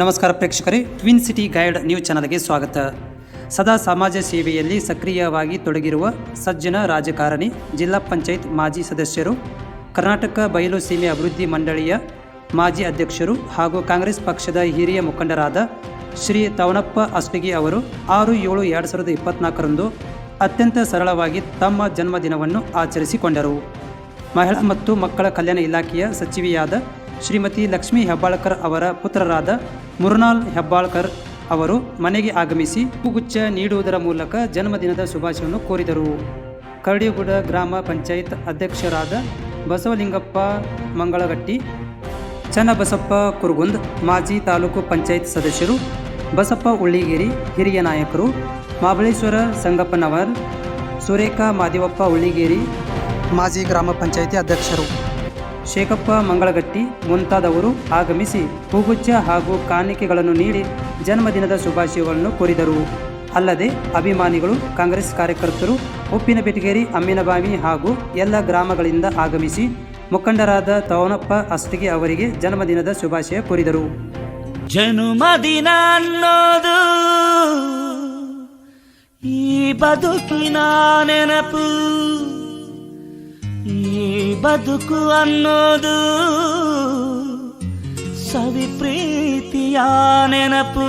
ನಮಸ್ಕಾರ ಪ್ರೇಕ್ಷಕರೇ. Twin city guide news ಚಾನಲ್ಗೆ ಸ್ವಾಗತ. ಸದಾ ಸಮಾಜ ಸೇವೆಯಲ್ಲಿ ಸಕ್ರಿಯವಾಗಿ ತೊಡಗಿರುವ ಸಜ್ಜನ ರಾಜಕಾರಣಿ, ಜಿಲ್ಲಾ ಪಂಚಾಯತ್ ಮಾಜಿ ಸದಸ್ಯರು, ಕರ್ನಾಟಕ ಬಯಲು ಸೀಮೆ ಅಭಿವೃದ್ಧಿ ಮಂಡಳಿಯ ಮಾಜಿ ಅಧ್ಯಕ್ಷರು ಹಾಗೂ ಕಾಂಗ್ರೆಸ್ ಪಕ್ಷದ ಹಿರಿಯ ಮುಖಂಡರಾದ ಶ್ರೀ ತವಣಪ್ಪ ಅಸ್ಟಿಗಿ ಅವರು ಆರು ಏಳು ಎರಡು ಸಾವಿರದ ಇಪ್ಪತ್ನಾಲ್ಕರಂದು ಅತ್ಯಂತ ಸರಳವಾಗಿ ತಮ್ಮ ಜನ್ಮದಿನವನ್ನು ಆಚರಿಸಿಕೊಂಡರು. ಮಹಿಳಾ ಮತ್ತು ಮಕ್ಕಳ ಕಲ್ಯಾಣ ಇಲಾಖೆಯ ಸಚಿವೆಯಾದ ಶ್ರೀಮತಿ ಲಕ್ಷ್ಮೀ ಹೆಬ್ಬಾಳ್ಕರ್ ಅವರ ಪುತ್ರರಾದ ಮುರುನಾಲ್ ಹೆಬ್ಬಾಳ್ಕರ್ ಅವರು ಮನೆಗೆ ಆಗಮಿಸಿ ಹೂಗುಚ್ಛ ನೀಡುವುದರ ಮೂಲಕ ಜನ್ಮದಿನದ ಶುಭಾಶಯವನ್ನು ಕೋರಿದರು. ಕರಡಿಗುಡ ಗ್ರಾಮ ಪಂಚಾಯತ್ ಅಧ್ಯಕ್ಷರಾದ ಬಸವಲಿಂಗಪ್ಪ ಮಂಗಳಗಟ್ಟಿ, ಚನ್ನಬಸಪ್ಪ ಕುರುಗುಂದ್, ಮಾಜಿ ತಾಲೂಕು ಪಂಚಾಯತ್ ಸದಸ್ಯರು ಬಸಪ್ಪ ಉಳ್ಳಿಗೇರಿ, ಹಿರಿಯ ನಾಯಕರು ಮಹಾಬಳೇಶ್ವರ ಸಂಗಪ್ಪನವರ್, ಸುರೇಖಾ ಮಾದೇವಪ್ಪ ಉಳ್ಳಿಗೇರಿ ಮಾಜಿ ಗ್ರಾಮ ಪಂಚಾಯಿತಿ ಅಧ್ಯಕ್ಷರು. ಶೇಖಪ್ಪ ಮಂಗಳಗಟ್ಟಿ ಮುಂತಾದವರು ಆಗಮಿಸಿ ಹೂಗುಚ್ಛ ಹಾಗೂ ಕಾಣಿಕೆಗಳನ್ನು ನೀಡಿ ಜನ್ಮದಿನದ ಶುಭಾಶಯಗಳನ್ನು ಕೋರಿದರು. ಅಲ್ಲದೆ ಅಭಿಮಾನಿಗಳು, ಕಾಂಗ್ರೆಸ್ ಕಾರ್ಯಕರ್ತರು, ಉಪ್ಪಿನ ಬೆಟಗೇರಿ ಅಮ್ಮಿನಬಾವಿ ಹಾಗೂ ಎಲ್ಲ ಗ್ರಾಮಗಳಿಂದ ಆಗಮಿಸಿ ಮುಖಂಡರಾದ ತವನಪ್ಪ ಅಸ್ತಿಗೆ ಅವರಿಗೆ ಜನ್ಮದಿನದ ಶುಭಾಶಯ ಕೋರಿದರು. ಜನ್ಮದಿನ ಅನ್ನೋದು ಈ ಬದುಕಿನ ನೆನಪು. ಈ ಬದುಕು ಅನ್ನೋದು ಸವಿ ಪ್ರೀತಿಯ ನೆನಪು